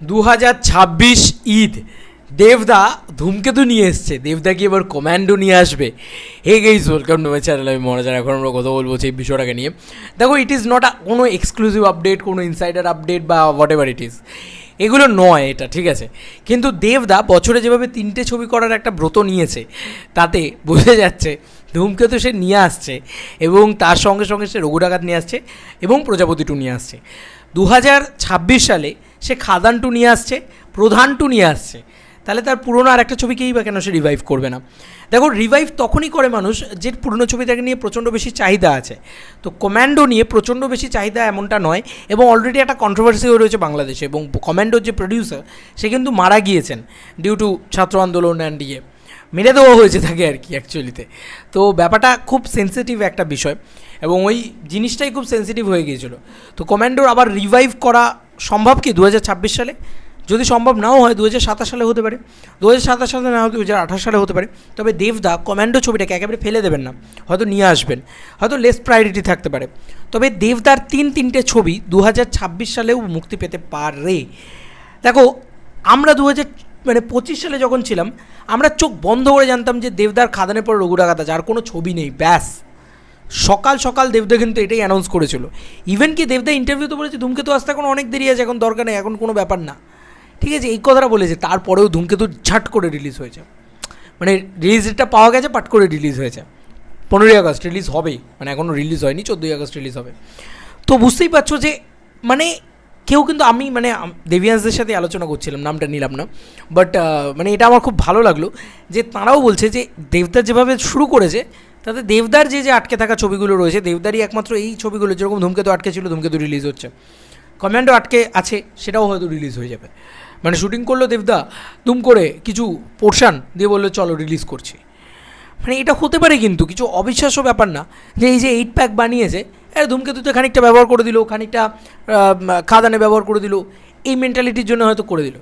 দু হাজার ছাব্বিশ ঈদ। দেবদা ধূমকেতু নিয়ে এসছে। দেবদা কি এবার কমান্ডো নিয়ে আসবে? Hey guys welcome to my channel আমি মহারাজার এখন আমরা কথা বলব সেই বিষয়টাকে নিয়ে। দেখো ইট ইজ নট কোনো এক্সক্লুসিভ আপডেট কোনো ইনসাইডার আপডেট বা হোয়াট এভার ইট ইজ এগুলো নয় এটা, ঠিক আছে? কিন্তু দেবদা বছরে যেভাবে তিনটে ছবি করার একটা ব্রত নিয়েছে, তাতে বোঝা যাচ্ছে ধূমকেতু সে নিয়ে আসছে এবং তার সঙ্গে সঙ্গে সে রঘু ডাকাত নিয়ে আসছে এবং প্রজাপতি টু নিয়ে আসছে। দু হাজার ছাব্বিশ সালে সে খাদান টু নিয়ে আসছে প্রধান টু নিয়ে আসছে। তাহলে তার পুরনো আর একটা ছবিকেই বা কেন সে রিভাইভ করবে না? দেখো রিভাইভ তখনই করে মানুষ যে পুরনো ছবিটাকে নিয়ে প্রচণ্ড বেশি চাহিদা আছে। তো কমান্ডো নিয়ে প্রচণ্ড বেশি চাহিদা এমনটা নয় এবং অলরেডি একটা কন্ট্রোভার্সি হয়ে রয়েছে বাংলাদেশে এবং কমান্ডোর যে প্রডিউসার সে কিন্তু মারা গিয়েছেন ডিউ টু ছাত্র আন্দোলন অ্যান্ড ইয়ে। মেরে দেওয়া হয়েছে তাকে আর কি অ্যাকচুয়ালিতে তো। ব্যাপারটা খুব সেন্সিটিভ একটা বিষয় এবং ওই জিনিসটাই খুব সেন্সিটিভ হয়ে গিয়েছিল। তো কমান্ডোর আবার রিভাইভ করা সম্ভব কি দু হাজার ছাব্বিশ সালে? যদি সম্ভব নাও হয় দু হাজার সাতাশ সালে হতে পারে। দু হাজার সাতাশ সালে না হয় দু হাজার আঠাশ সালে হতে পারে। তবে দেবদা কমান্ডো ছবিটাকে একেবারে ফেলে দেবেন না। হয়তো নিয়ে আসবেন। হয়তো লেস প্রায়োরিটি থাকতে পারে। তবে দেবদার তিন তিনটে ছবি দু হাজার ছাব্বিশ সালেও মুক্তি পেতে পারে। দেখো, আমরা দু হাজার মানে পঁচিশ সালে যখন ছিলাম, আমরা চোখ বন্ধ করে জানতাম যে দেবদার খাদানের পর রঘুরাগাতা যার কোনো ছবি নেই, ব্যাস। সকাল সকাল দেবদা কিন্তু এটাই অ্যানাউন্স করেছিল। ইভেন কি দেবদা ইন্টারভিউতে বলেছে, ধূমকেতু আসতে এখন অনেক দেরি আছে, এখন দরকার নেই, এখন কোনো ব্যাপার না। ঠিক আছে, এই কথাটা বলেছে, তারপরেও ধূমকেতু ঝাট করে রিলিজ হয়েছে। মানে রিলিজ ডেটটা পাওয়া গেছে, পাট করে রিলিজ হয়েছে। পনেরোই আগস্ট রিলিজ হবেই মানে এখনও রিলিজ হয়নি, চোদ্দোই আগস্ট রিলিজ হবে। তো বুঝতেই পারছ যে মানে কেউ কিন্তু আমি মানে দেবিয়ান্সদের সাথে আলোচনা করছিলাম, নামটা নিলাম না। বাট মানে এটা আমার খুব ভালো লাগল যে তারাও বলছে যে দেবদার যেভাবে শুরু করেছে তাতে দেবদার যে যে আটকে থাকা ছবিগুলো রয়েছে, দেবদারই একমাত্র এই ছবিগুলো যেরকম ধূমকেতু আটকে ছিল ধূমকেতু রিলিজ হচ্ছে। কমান্ডো আটকে আছে, সেটাও হয়তো রিলিজ হয়ে যাবে। মানে শুটিং করল দেবদা, দুম করে কিছু পোর্শান দিয়ে বলল, চলো রিলিজ করছি। মানে এটা হতে পারে কিন্তু, কিছু অবিশ্বাস্য ব্যাপার না যে এই যে এইট প্যাক বানিয়েছে এর ধূমকেতুতে খানিকটা ব্যবহার করে দিল, খানিকটা খাদানে ব্যবহার করে দিল, এই মেন্টালিটির জন্য হয়তো করে দিল।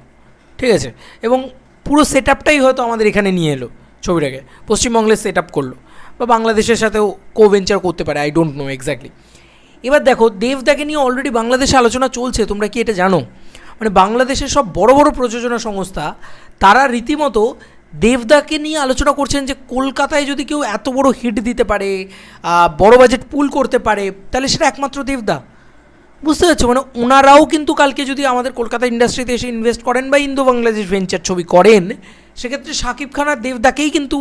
ঠিক আছে? এবং পুরো সেট আপটাই হয়তো আমাদের এখানে নিয়ে এলো ছবিটাকে। পশ্চিমবঙ্গের সেট আপ করল। বা বাংলাদেশের সাথেও কো ভেঞ্চার করতে পারে আই ডোন্ট নো এক্স্যাক্টলি এবার দেখো, দেবদাকে নিয়ে অলরেডি বাংলাদেশে আলোচনা চলছে, তোমরা কি এটা জানো? মানে বাংলাদেশের সব বড় বড় প্রযোজনা সংস্থা, তারা রীতিমতো দেবদাকে নিয়ে আলোচনা করছেন যে কলকাতায় যদি কেউ এত বড় হিট দিতে পারে বড় বাজেট পুল করতে পারে, তাহলে সেটা একমাত্র দেবদা। বুঝতে পারছ? মানে ওনারাও কিন্তু কালকে যদি আমাদের কলকাতা ইন্ডাস্ট্রিতে এসে ইনভেস্ট করেন বা ইন্দো বাংলাদেশ ভেঞ্চার ছবি করেন সেক্ষেত্রে শাকিব খান আর দেবদাকেই কিন্তু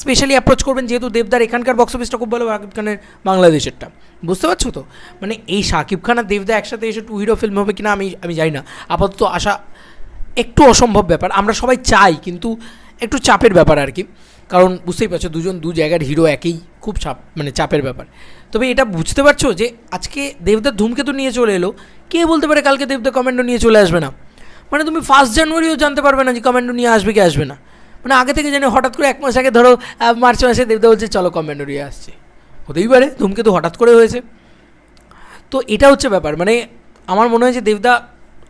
স্পেশালি অ্যাপ্রোচ করবেন, যেহেতু দেবদার এখানকার বক্স অফিসটা খুব ভালো শাকিব খানের বাংলাদেশেরটা। বুঝতে পারছ তো? মানে এই শাকিব খান আর দেবদা একসাথে এসে টু হিরো ফিল্ম হবে কিনা আমি আমি জানি না। আপাতত আশা একটু অসম্ভব ব্যাপার। আমরা সবাই চাই, কিন্তু একটু চাপের ব্যাপার আর কি। কারণ বুঝতেই পারছ, দুজন দু জায়গার হিরো একই, খুব চাপ মানে চাপের ব্যাপার। তবে এটা বুঝতে পারছ যে আজকে দেবদার ধূমকেতু নিয়ে চলে এলো। কে বলতে পারে কালকে দেবদা কমেন্ডো নিয়ে চলে আসবে না? মানে তুমি ফার্স্ট জানুয়ারিও জানতে পারবে না যে কমেন্ডো নিয়ে আসবে কি আসবে না। মানে আগে থেকে জানি হঠাৎ করে এক মাস আগে ধরো মার্চ মাসে দেবদা বলছে, চলো কমেন্ডো নিয়ে আসছে। হতেই পারে, ধূমকেতু হঠাৎ করে হয়েছে। তো এটা হচ্ছে ব্যাপার মানে আমার মনে হয় যে দেবদা,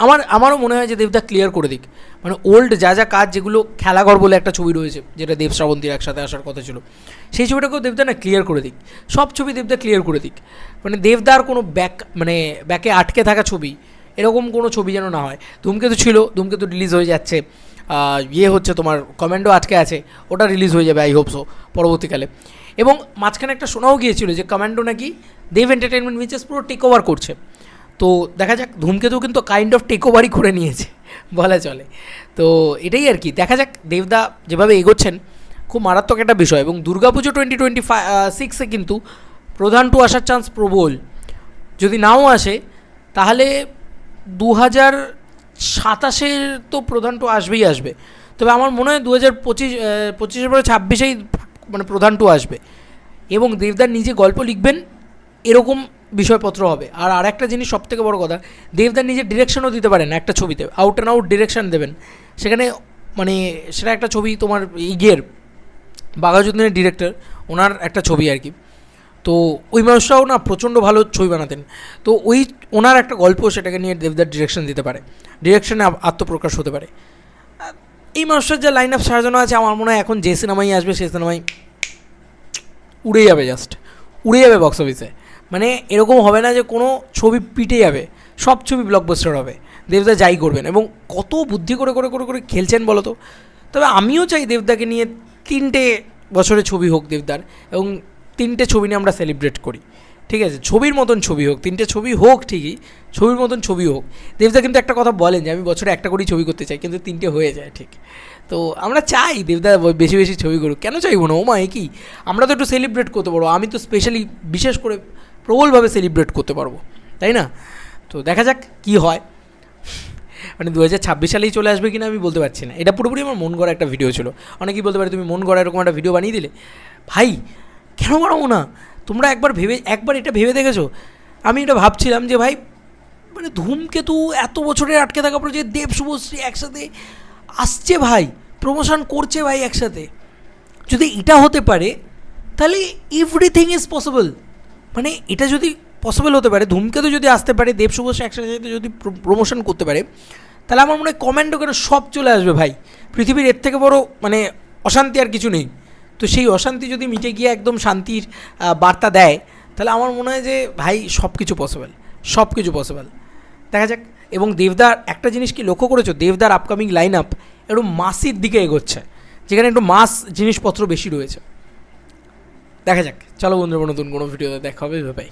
আমার, আমারও মনে হয় যে দেবদা ক্লিয়ার করে দিক। মানে ওল্ড যা যা কাজ যেগুলো খেলাঘর বলে একটা ছবি রয়েছে, যেটা দেব শ্রাবন্তীর একসাথে আসার কথা ছিল, সেই ছবিটাকেও দেবদা না ক্লিয়ার করে দিক। সব ছবি দেবদা ক্লিয়ার করে দিক। মানে দেবদার কোনো ব্যাক মানে ব্যাকে আটকে থাকা ছবি এরকম কোনো ছবি যেন না হয়। ধূমকেতু ছিল, ধূমকেতু রিলিজ হয়ে যাচ্ছে। ইয়ে হচ্ছে তোমার কমেন্ডো আটকে আছে, ওটা রিলিজ হয়ে যাবে আই হোপসো পরবর্তীকালে। এবং মাঝখানে একটা শোনাও গিয়েছিল যে কমান্ডো নাকি দেব এন্টারটেনমেন্ট মিচেস পুরো টেক ওভার করছে। তো দেখা যাক, ধূমকেতু কিন্তু কাইন্ড অফ টেক ওভারই করে নিয়েছে, বলা চলে। তো এটাই আর কি, দেখা যাক, দেবদা যেভাবে এগোচ্ছেন, খুব মারাত্মক একটা বিষয়। এবং দুর্গাপুজো টোয়েন্টি টোয়েন্টি ফাইভ সিক্সে কিন্তু প্রধান টু আসার চান্স প্রবল। যদি নাও আসে, তাহলে দু হাজার সাতাশের তো প্রধান টু আসবেই আসবে। তবে আমার মনে হয় দু হাজার পঁচিশ পঁচিশের পরে ছাব্বিশেই মানে প্রধান টু আসবে। এবং দেবদার নিজে গল্প লিখবেন, এরকম বিষয়পত্র হবে। আর আরেকটা জিনিস সবথেকে বড় কথা, দেবদার নিজে ডিরেকশনও দিতে পারেন একটা ছবিতে আউট অ্যান্ড আউট ডিরেকশন দেবেন। সেখানে মানে সেটা একটা ছবি তোমার ইগের বাঘাযুদ্ধনের ডিরেক্টর ওনার একটা ছবি আর কি। তো ওই মানুষটাও না প্রচণ্ড ভালো ছবি বানাতেন। তো ওই ওনার একটা গল্প সেটাকে নিয়ে দেবদার ডিরেকশন দিতে পারে। ডিরেকশনে আত্মপ্রকাশ হতে পারে। এই মানুষটার যে লাইন আপ সাজানো আছে, আমার মনে হয় এখন যে সিনেমাই আসবে সেই সিনেমাই উড়ে যাবে জাস্ট উড়ে যাবে বক্স অফিসে মানে এরকম হবে না যে কোনো ছবি পিটে যাবে। সব ছবি ব্লকবাস্টার হবে। দেবদা যাই করবেন এবং কত বুদ্ধি করে করে করে করে খেলছেন বলো তো? তবে আমিও চাই দেবদাকে নিয়ে তিনটে বছরে ছবি হোক দেবদার। এবং তিনটে ছবি নিয়ে আমরা সেলিব্রেট করি। ঠিক আছে? ছবির মতন ছবি হোক, তিনটে ছবি হোক ঠিকই, ছবির মতন ছবি হোক। দেবদা কিন্তু একটা কথা বলেন যে, আমি বছরে একটা করেই ছবি করতে চাই, কিন্তু তিনটে হয়ে যায়, ঠিক। তো আমরা চাই দেবদা বেশি বেশি ছবি করুক। কেন চাইব না? ও মা, এ কি? আমরা তো একটু সেলিব্রেট করতে পারব। আমি তো স্পেশালি বিশেষ করে প্রবলভাবে সেলিব্রেট করতে পারব, তাই না? তো দেখা যাক কি হয়। মানে দু হাজার ছাব্বিশ সালেই চলে আসবে কিনা আমি বলতে পারছি না। এটা পুরোপুরি আমার মন গড়া একটা ভিডিও ছিল। অনেকেই বলতে পারে, তুমি মন গড়া এরকম একটা ভিডিও বানিয়ে দিলে? ভাই কেন বানাবো না? তোমরা একবার ভেবে, একবার এটা ভেবে দেখেছ? আমি এটা ভাবছিলাম যে ভাই মানে ধূমকেতু এত বছরের আটকে থাকা পরে যে দেব, শুভশ্রী একসাথে আসছে ভাই প্রমোশন করছে ভাই একসাথে। যদি এটা হতে পারে, তাহলে এভরিথিং ইজ পসিবল মানে এটা যদি পসিবল হতে পারে, ধূমকেতু যদি আসতে পারে, দেব, শুভশ্রী একসাথে যদি প্রমোশন করতে পারে, তাহলে আমার মনে হয় কমেন্টও কেন সব চলে আসবে ভাই। পৃথিবীর এর থেকে বড় মানে অশান্তি আর কিছু নেই। তো সেই অশান্তি যদি মিটে গিয়ে একদম শান্তির বার্তা দেয়, তাহলে আমার মনে হয় যে, ভাই সব কিছু পসিবল সব কিছু পসিবল দেখা যাক। এবং দেবদার, একটা জিনিস কি লক্ষ্য করেছ? দেবদার আপকামিং লাইন আপ একটু মাসির দিকে এগোচ্ছে, যেখানে একটু মাস জিনিসপত্র বেশি রয়েছে। দেখা যাক। চলো বন্ধুরা, নতুন কোনো ভিডিওতে দেখা হবে ভাই